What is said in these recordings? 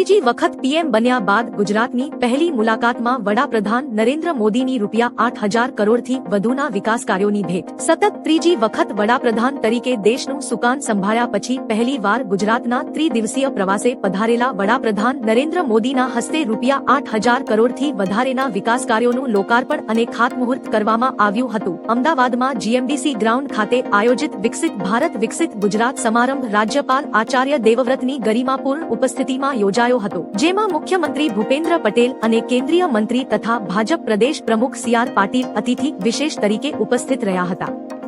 ત્રીજી વખત પીએમ બન્યા બાદ ગુજરાતની પહેલી મુલાકાતમાં વડાપ્રધાન નરેન્દ્ર મોદીની રૂપિયા આઠ હજાર કરોડથી વધુના વિકાસ કાર્યોની ભેટ. સતત ત્રીજી વખત વડાપ્રધાન તરીકે દેશનું સુકાન સંભાળ્યા પછી પહેલીવાર ગુજરાતના ત્રિદિવસીય પ્રવાસે પધારેલા વડાપ્રધાન નરેન્દ્ર મોદીના હસ્તે રૂપિયા આઠ હજાર કરોડથી વધારેના વિકાસ કાર્યોનું લોકાર્પણ અને ખાતમુહૂર્ત કરવામાં આવ્યું હતું. અમદાવાદમાં જીએમડીસી ગ્રાઉન્ડ ખાતે આયોજિત વિકસિત ભારત વિકસિત ગુજરાત સમારંભ રાજ્યપાલ આચાર્ય દેવવ્રતની ગરિમાપૂર્ણ ઉપસ્થિતિમાં યોજાયો. હતો, જેમાં મુખ્યમંત્રી ભૂપેન્દ્ર પટેલ અને કેન્દ્રીય મંત્રી તથા ભાજપ પ્રદેશ પ્રમુખ સી આર પાટીલ અતિથિ વિશેષ તરીકે ઉપસ્થિત રહ્યા હતા.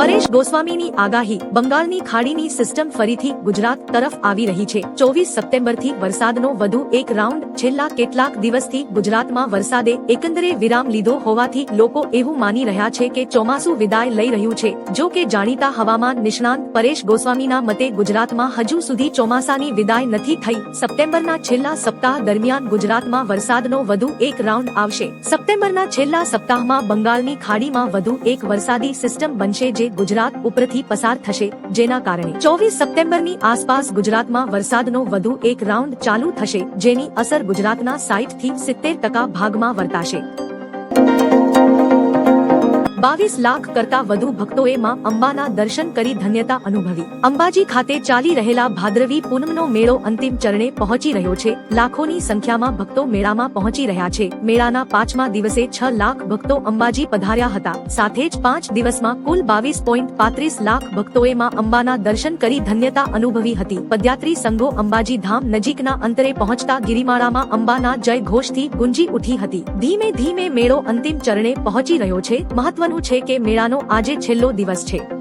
પરેશ ગોસ્વામીની આગાહી, બંગાળની ખાડીની સિસ્ટમ ફરીથી ગુજરાત તરફ આવી રહી છે. ચોવીસ સપ્ટેમ્બરથી વરસાદનો વધુ એક રાઉન્ડ, છેલ્લા કેટલાક દિવસથી ગુજરાતમાં વરસાદે એકંદરે વિરામ લીધો હોવાથી લોકો એવું માની રહ્યા છે કે ચોમાસું વિદાય લઈ રહ્યું છે. જો કે જાણીતા હવામાન નિષ્ણાંત પરેશ ગોસ્વામીના મતે ગુજરાતમાં હજુ સુધી ચોમાસાની વિદાય નથી થઈ. સપ્ટેમ્બરના છેલ્લા સપ્તાહ દરમિયાન ગુજરાતમાં વરસાદનો વધુ એક રાઉન્ડ આવશે. સપ્ટેમ્બરના છેલ્લા સપ્તાહમાં બંગાળની ખાડીમાં વધુ એક વરસાદી સિસ્ટમ બનશે જે ગુજરાત ઉપરથી પસાર થશે, જેના કારણે ચોવીસ સપ્ટેમ્બરની આસપાસ ગુજરાતમાં વરસાદનો વધુ એક રાઉન્ડ ચાલુ થશે, જેની અસર ગુજરાતના સાઈઠથી સિત્તેર ટકા ભાગમાં વર્તાશે. બાવીસ લાખ કરતા વધુ ભક્તોએ માં અંબાના દર્શન કરી ધન્યતા અનુભવી. અંબાજી ખાતે ચાલી રહેલા ભાદ્રવી પૂનમનો મેળો અંતિમ ચરણે પહોંચી રહ્યો છે. લાખોની સંખ્યામાં ભક્તો મેળામાં પહોંચી રહ્યા છે. મેળાના પાંચમા દિવસે છ લાખ ભક્તો અંબાજી પધાર્યા હતા. સાથે જ પાંચ દિવસમાં કુલ બાવીસ પોઈન્ટ પાંત્રીસ લાખ ભક્તોએ માં અંબાના દર્શન કરી ધન્યતા અનુભવી હતી. પદયાત્રી સંઘો અંબાજી ધામ નજીકના અંતરે પહોંચતા ગિરિમાળામાં અંબાના જય ઘોષથી ગુંજી ઉઠી હતી. ધીમે ધીમે મેળો અંતિમ ચરણે પહોંચી રહ્યો છે. મહત્વનું છે કે મેળાનો આજે છેલ્લો દિવસ છે.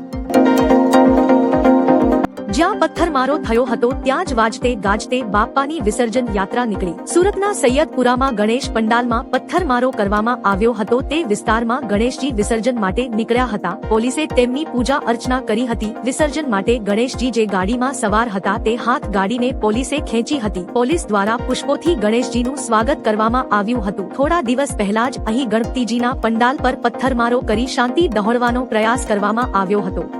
જ્યાં પથ્થરમારો થયો હતો, ત્યાં જ વાજતે ગાજતે બાપ્પાની વિસર્જન યાત્રા નીકળી. સુરતના સૈયદપુરામાં ગણેશ પંડાલમાં પથ્થરમારો કરવામાં આવ્યો હતો, તે વિસ્તારમાં ગણેશજી વિસર્જન માટે નીકળ્યા હતા. પોલીસે તેમની પૂજા અર્ચના કરી હતી. વિસર્જન માટે ગણેશજી જે ગાડીમાં સવાર હતા, તે હાથ ગાડીને પોલીસે ખેંચી હતી. પોલીસ દ્વારા પુષ્પોથી ગણેશજીનું સ્વાગત કરવામાં આવ્યું હતું. થોડા દિવસ પહેલા જ અહીં ગણપતિજીના પંડાલ પર પથ્થરમારો કરી શાંતિ દહોડવાનો પ્રયાસ કરવામાં આવ્યો હતો.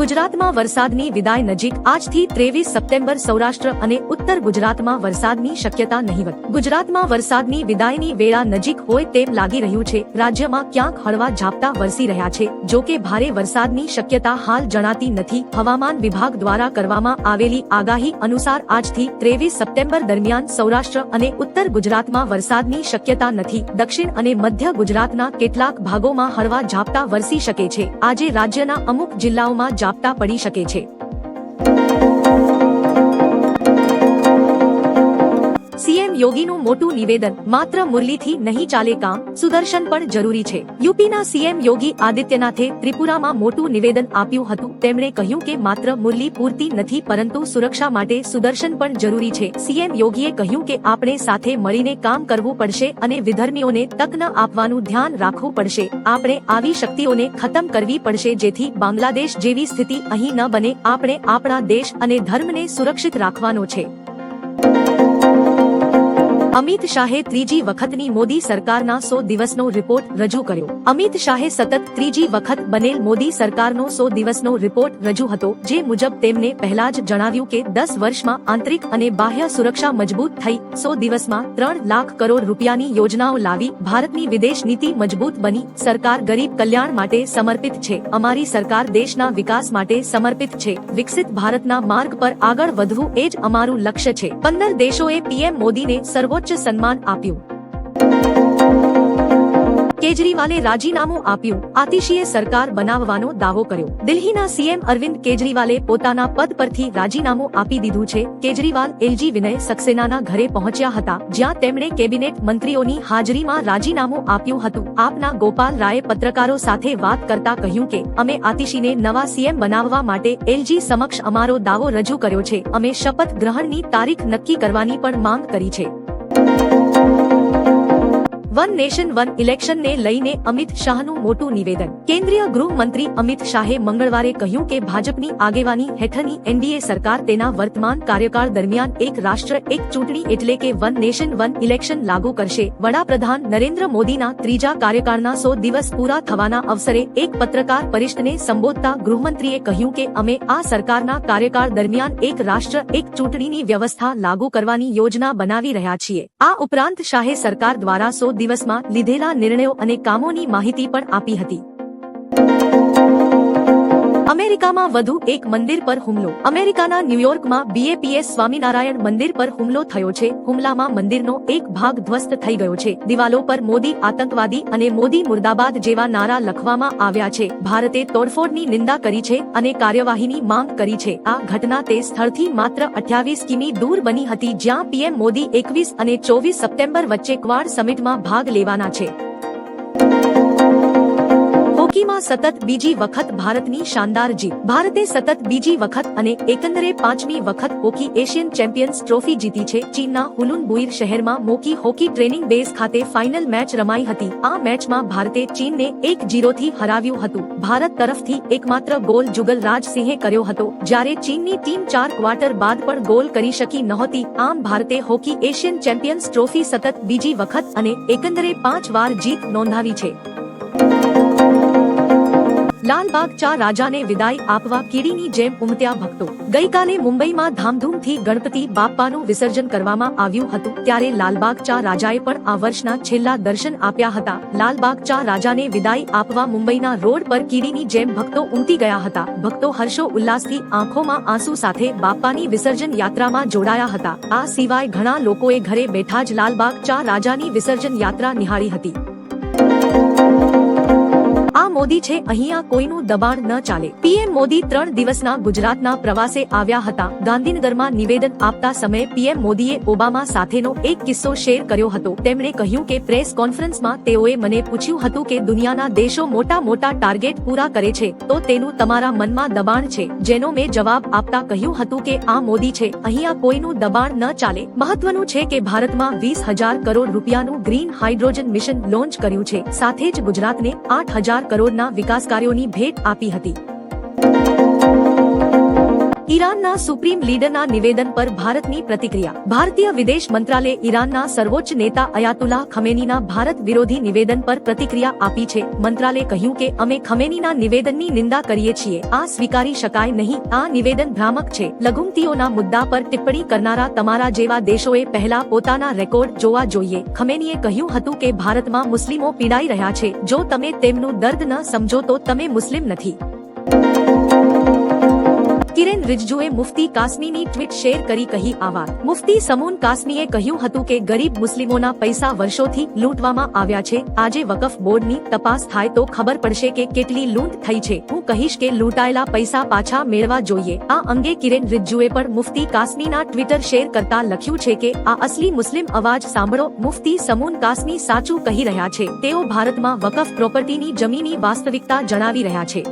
ગુજરાતમાં વરસાદની વિદાય નજીક આજથી ત્રેવીસ સપ્ટેમ્બર સૌરાષ્ટ્ર અને ઉત્તર ગુજરાતમાં વરસાદની શક્યતા નહીવત ગુજરાતમાં વરસાદની વિદાયની વેળા નજીક હોય તેમ લાગી રહ્યું છે. રાજ્યમાં ક્યાંક હળવા ઝાપટા વરસી રહ્યા છે. જો કે ભારે વરસાદની શક્યતા હાલ જણાતી નથી. હવામાન વિભાગ દ્વારા કરવામાં આવેલી આગાહી અનુસાર આજથી ત્રેવીસ સપ્ટેમ્બર દરમિયાન સૌરાષ્ટ્ર અને ઉત્તર ગુજરાતમાં વરસાદની શક્યતા નથી. દક્ષિણ અને મધ્ય ગુજરાતના કેટલાક ભાગોમાં હળવા ઝાપટા વરસી શકે છે. આજે રાજ્યના અમુક જિલ્લાઓમાં ઝાપટા પડી શકે છે. સીએમ યોગીનું મોટું નિવેદન, માત્ર મુરલીથી નહીં ચાલે કામ, સુદર્શન પણ જરૂરી છે. યુપીના સીએમ યોગી આદિત્યનાથે ત્રિપુરામાં મોટું નિવેદન આપ્યું હતું. તેમણે કહ્યું કે માત્ર મુરલી પૂરતી નથી, પરંતુ સુરક્ષા માટે સુદર્શન પણ જરૂરી છે. સીએમ યોગીએ કહ્યું કે આપણે સાથે મળીને કામ કરવું પડશે અને વિધર્મીઓને તક ન આપવાનું ધ્યાન રાખવું પડશે. આપણે આવી શક્તિઓને ખતમ કરવી પડશે જેથી બાંગ્લાદેશ જેવી સ્થિતિ અહીં ન બને. આપણે આપણા દેશ અને ધર્મને સુરક્ષિત રાખવાનો છે. અમિત શાહે ત્રીજી વખતની મોદી સરકારના સો દિવસનો રિપોર્ટ રજૂ કર્યો. અમિત શાહે સતત ત્રીજી વખત બનેલ મોદી સરકારનો સો દિવસનો રિપોર્ટ રજૂ હતો, જે મુજબ તેમને પહેલા જ જણાવ્યું કે દસ વર્ષમાં આંતરિક અને બાહ્ય સુરક્ષા મજબૂત થઈ, સો દિવસમાં ત્રણ લાખ કરોડ રૂપિયાની યોજનાઓ લાવી ભારતની વિદેશ નીતિ મજબૂત બની, સરકાર ગરીબ કલ્યાણ માટે સમર્પિત છે, અમારી સરકાર દેશના વિકાસ માટે સમર્પિત છે, વિકસિત ભારતના માર્ગ પર આગળ વધવું એ જ અમારું લક્ષ્ય છે. પંદર દેશોએ પીએમ મોદીને સર્વોચ્ચ સન્માન આપ્યું. કેજરીવાલે રાજીનામું આપ્યું. આતિશીએ સરકાર બનાવવાનો દાવો કર્યો. દિલ્હીના સીએમ અરવિંદ કેજરીવાલે પોતાના પદ પરથી રાજીનામું આપી દીધું છે. કેજરીવાલ એલજી વિનય સક્સેનાના ઘરે પહોંચ્યા હતા, જ્યાં તેમણે કેબિનેટ મંત્રીઓની હાજરીમાં રાજીનામું આપ્યું હતું. આપના ગોપાલ રાયે પત્રકારો સાથે વાત કરતા કહ્યું કે, અમે આતિશીને નવા સીએમ બનાવવા માટે એલજી સમક્ષ અમારો દાવો રજૂ કર્યો છે. અમે શપથ ગ્રહણની તારીખ નક્કી કરવાની પણ માંગ કરી છે. વન નેશન, વન ઇલેક્શનને લઈને અમિત શાહનું મોટું નિવેદન. કેન્દ્રીય ગૃહમંત્રી અમિત શાહે મંગળવારે કહ્યું કે ભાજપની આગેવાની હેઠળની એનડીએ સરકાર તેના વર્તમાન કાર્યકાળ દરમિયાન એક રાષ્ટ્ર, એક ચૂંટણી એટલે કે વન નેશન, વન ઇલેક્શન લાગુ કરશે. વડાપ્રધાન નરેન્દ્ર મોદીના ત્રીજા કાર્યકાળના સો દિવસ પૂરા થવાના અવસરે એક પત્રકાર પરિષદને સંબોધતા ગૃહમંત્રીએ કહ્યું કે અમે આ સરકારના કાર્યકાળ દરમિયાન એક રાષ્ટ્ર, એક ચૂંટણીની વ્યવસ્થા લાગુ કરવાની યોજના બનાવી રહ્યા છીએ. આ ઉપરાંત શાહે સરકાર દ્વારા સો દિવસમાં લીધેલા નિર્ણયો અને કામોની માહિતી પણ આપી હતી. અમેરિકામાં વધુ એક મંદિર પર હુમલો. અમેરિકાના ન્યુયોર્કમાં બીએપીએસ સ્વામિનારાયણ મંદિર પર હુમલો થયો છે. હુમલામાં મંદિરનો એક ભાગ ધ્વસ્ત થઈ ગયો છે. દિવાલો પર મોદી આતંકવાદી અને મોદી મુર્દાબાદ જેવા નારા લખવામાં આવ્યા છે. ભારતે તોડફોડની નિંદા કરી છે અને કાર્યવાહીની માંગ કરી છે. આ ઘટના તે સ્થળથી માત્ર અઠ્યાવીસ કિમી દૂર બની હતી જ્યાં પીએમ મોદી એકવીસ અને ચોવીસ સપ્ટેમ્બર વચ્ચે ક્વાડ સમિટમાં ભાગ લેવાના છે. હોકીમાં સતત બીજી વખત ભારતની શાનદાર જીત. ભારતે સતત બીજી વખત અને એકંદરે પાંચમી વખત હોકી એશિયન ચેમ્પિયન્સ ટ્રોફી જીતી છે. ચીનના હુલુન બુઇર શહેરમાં મોકી હોકી ટ્રેનિંગ બેઝ ખાતે ફાઇનલ મેચ રમાઈ હતી. આ મેચમાં ભારતે ચીનને એક જીરોથી હરાવ્યું હતું. ભારત તરફથી એકમાત્ર ગોલ જુગલ રાજસિંહે કર્યો હતો, જ્યારે ચીનની ટીમ ચાર ક્વાર્ટર બાદ પણ ગોલ કરી શકી નહોતી. આમ ભારતે હોકી એશિયન ચેમ્પિયન્સ ટ્રોફી સતત બીજી વખત અને એકંદરે પાંચ વાર જીત નોંધાવી છે. લાલબાગ ચા રાજાને વિદાય આપવા કીડીની જેમ ઉમટ્યા ભક્તો. ગઈકાલે મુંબઈમાં ધામધૂમથી ગણપતિ બાપ્પાનું વિસર્જન કરવામાં આવ્યું હતું, ત્યારે લાલબાગ ચા રાજાએ પણ આ વર્ષના છેલ્લા દર્શન આપ્યા હતા. લાલબાગ ચા રાજાને વિદાય આપવા મુંબઈના રોડ પર કીડીની જેમ ભક્તો ઉમટી ગયા હતા. ભક્તો હર્ષો ઉલ્લાસથી આંખોમાં આંસુ સાથે બાપ્પાની વિસર્જન યાત્રામાં જોડાયા હતા. આ સિવાય ઘણા લોકોએ ઘરે બેઠા જ લાલબાગ ચા રાજાની વિસર્જન યાત્રા નિહાળી હતી. મોદી છે અહીંયા કોઈનું દબાણ ન ચાલે. પીએમ મોદી ત્રણ દિવસના ગુજરાતના પ્રવાસે આવ્યા હતા. ગાંધીનગરમાં નિવેદન આપતા સમયે પીએમ મોદીએ ઓબામા સાથેનો એક કિસ્સો શેર કર્યો હતો. તેમણે કહ્યું કે પ્રેસ કોન્ફરન્સમાં તેઓએ મને પૂછ્યું હતું કે દુનિયાના દેશો મોટા મોટા ટાર્ગેટ પૂરા કરે છે, તો તેનું તમારા મનમાં દબાણ છે, જેનો મેં જવાબ આપતા કહ્યું હતું કે આ મોદી છે અહીંયા કોઈનું દબાણ ન ચાલે. મહત્વનું છે કે ભારતમાં વીસ હજાર કરોડ રૂપિયાનું ગ્રીન હાઇડ્રોજન મિશન લોન્ચ કર્યું છે, સાથે જ ગુજરાતને આઠ હજાર કરોડના વિકાસ કાર્યોની ભેટ આપી હતી. ઈરાનના સુપ્રીમ લીડરના નિવેદન પર ભારતની પ્રતિક્રિયા. ભારતીય વિદેશ મંત્રાલયે ઈરાનના સર્વોચ્ચ નેતા અયાતુલ્લાહ ખમેનીના ભારત વિરોધી નિવેદન પર પ્રતિક્રિયા આપી છે. મંત્રાલયે કહ્યું કે, અમે ખમેનીના નિવેદનની નિંદા કરીએ છીએ. આ સ્વીકારી શકાય નહીં. આ નિવેદન ભ્રામક છે. લઘુમતીઓના મુદ્દા પર ટિપ્પણી કરનારા તમારા જેવા દેશોએ પહેલા પોતાના રેકોર્ડ જોવા જોઈએ. ખમેનીએ કહ્યું હતું કે, ભારતમાં મુસ્લિમો પીડાઈ રહ્યા છે. જો તમે તેમનું દર્દ ન સમજો તો તમે મુસ્લિમ નથી. કિરેન રિજજુએ મુફ્તી કાસમીની ટ્વીટ શેર કરી કહી આ વાત મુફ્તી સમૂન કાસમીએ કહ્યું હતું કે ગરીબ મુસ્લિમોના પૈસા વર્ષોથી લૂંટવામાં આવ્યા છે. આજે વકફ બોર્ડની તપાસ થાય તો ખબર પડશે કે કેટલી લૂંટ થઈ છે. હું કહીશ કે લૂંટાયેલા પૈસા પાછા મેળવા જોઈએ. આ અંગે કિરેન રિજજુએ પણ મુફ્તી કાસમીના ટ્વિટર શેર કરતા લખ્યું છે કે, આ અસલી મુસ્લિમ અવાજ સાંભળો. મુફ્તી સમૂન કાસમી સાચું કહી રહ્યા છે. તેઓ ભારતમાં વકફ પ્રોપર્ટીની જમીની વાસ્તવિકતા જણાવી રહ્યા છે.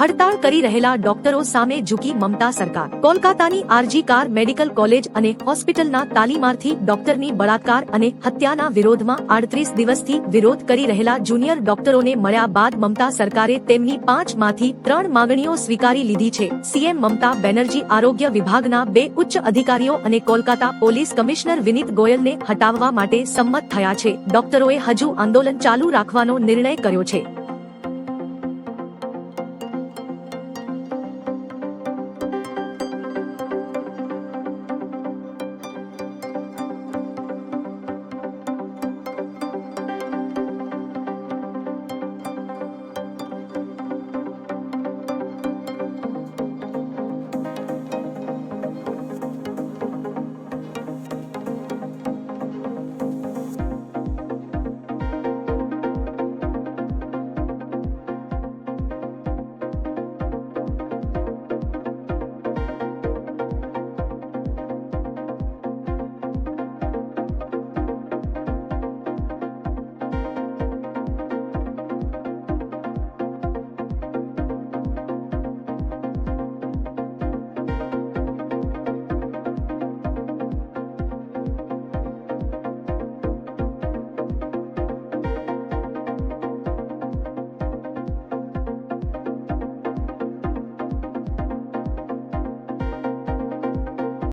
હડતાળ કરી રહેલા ડોક્ટરો સામે ઝૂકી મમતા સરકાર. કોલકાતાની આરજી કાર મેડિકલ કોલેજ અને હોસ્પિટલના તાલીમાર્થી ડોક્ટરની બળાત્કાર અને હત્યાના વિરોધમાં આડત્રીસ દિવસથી વિરોધ કરી રહેલા જુનિયર ડોક્ટરોને મળ્યા બાદ મમતા સરકારે તેમની પાંચમાંથી ત્રણ માંગણીઓ સ્વીકારી લીધી છે. સીએમ મમતા બેનર્જી આરોગ્ય વિભાગના બે ઉચ્ચ અધિકારીઓ અને કોલકાતા પોલીસ કમિશનર વિનીત ગોયલને હટાવવા માટે સંમત થયા છે. ડોક્ટરોએ હજુ આંદોલન ચાલુ રાખવાનો નિર્ણય કર્યો છે.